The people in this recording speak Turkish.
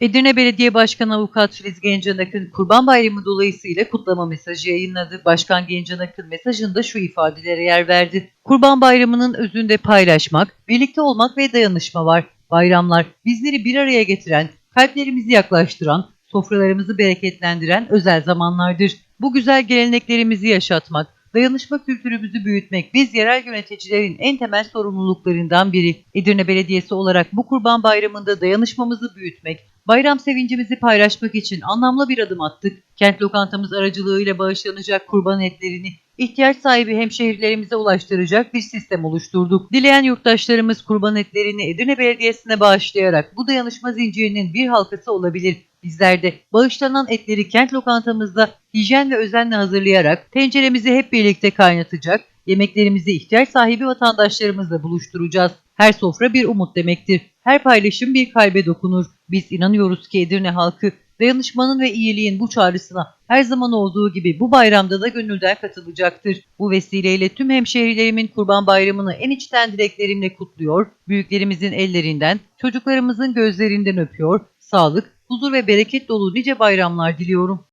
Edirne Belediye Başkanı Avukat Filiz Gencan Akın Kurban Bayramı dolayısıyla kutlama mesajı yayınladı. Başkan Gencan Akın mesajında şu ifadelere yer verdi. Kurban Bayramı'nın özünde paylaşmak, birlikte olmak ve dayanışma var. Bayramlar bizleri bir araya getiren, kalplerimizi yaklaştıran, sofralarımızı bereketlendiren özel zamanlardır. Bu güzel geleneklerimizi yaşatmak, dayanışma kültürümüzü büyütmek biz yerel yöneticilerin en temel sorumluluklarından biri. Edirne Belediyesi olarak bu Kurban Bayramı'nda dayanışmamızı büyütmek, bayram sevincimizi paylaşmak için anlamlı bir adım attık. Kent lokantamız aracılığıyla bağışlanacak kurban etlerini ihtiyaç sahibi hemşehrilerimize ulaştıracak bir sistem oluşturduk. Dileyen yurttaşlarımız kurban etlerini Edirne Belediyesi'ne bağışlayarak bu dayanışma zincirinin bir halkası olabilir. Bizler de bağışlanan etleri kent lokantamızda hijyen ve özenle hazırlayarak tenceremizi hep birlikte kaynatacak, yemeklerimizi ihtiyaç sahibi vatandaşlarımızla buluşturacağız. Her sofra bir umut demektir. Her paylaşım bir kalbe dokunur. Biz inanıyoruz ki Edirne halkı dayanışmanın ve iyiliğin bu çağrısına her zaman olduğu gibi bu bayramda da gönülden katılacaktır. Bu vesileyle tüm hemşehrilerimin Kurban Bayramı'nı en içten dileklerimle kutluyor, büyüklerimizin ellerinden, çocuklarımızın gözlerinden öpüyor, sağlık, huzur ve bereket dolu nice bayramlar diliyorum.